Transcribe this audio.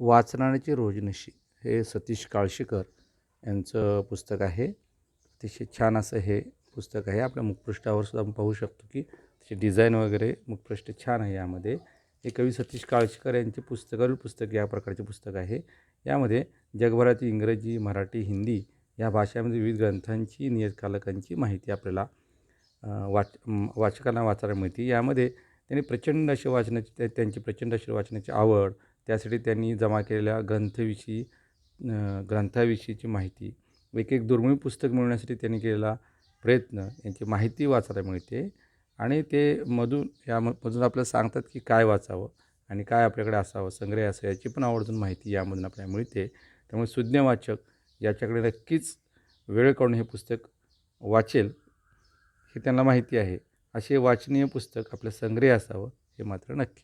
वाचनाची रोजनशी. हे सतीश काळशीकर यांचं पुस्तक आहे. अतिशय छान असं हे पुस्तक आहे. आपल्या मुखपृष्ठावर सुद्धा आपण पाहू शकतो की त्याचे डिझाईन वगैरे मुखपृष्ठ छान आहे यामध्ये. हे कवी सतीश काळशीकर यांचे पुस्तकावरील पुस्तक या प्रकारचे पुस्तक आहे. यामध्ये जगभरातील इंग्रजी मराठी हिंदी या भाषेमध्ये विविध ग्रंथांची नियतकालकांची माहिती आपल्याला वाच वाचकांना वाचायला मिळते. यामध्ये त्यांनी प्रचंड अशी वाचनाची त्या- त्यांची प्रचंड अशी वाचनाची आवड त्यासाठी त्यांनी जमा केलेल्या ग्रंथविषयी ग्रंथाविषयीची माहिती एक एक दुर्मिळ पुस्तक मिळवण्यासाठी त्यांनी केलेला प्रयत्न यांची माहिती वाचायला मिळते. आणि ते मधून या म- मधून आपल्याला सांगतात की काय वाचावं आणि काय आपल्याकडे असावं संग्रह असावं याची पण आवर्जून माहिती यामधून आपल्याला मिळते. त्यामुळे सुज्ञवाचक याच्याकडे नक्कीच वेळ काढून हे पुस्तक वाचेल हे त्यांना माहिती आहे. असे वाचनीय पुस्तक आपलं संग्रह असावं हे मात्र नक्की.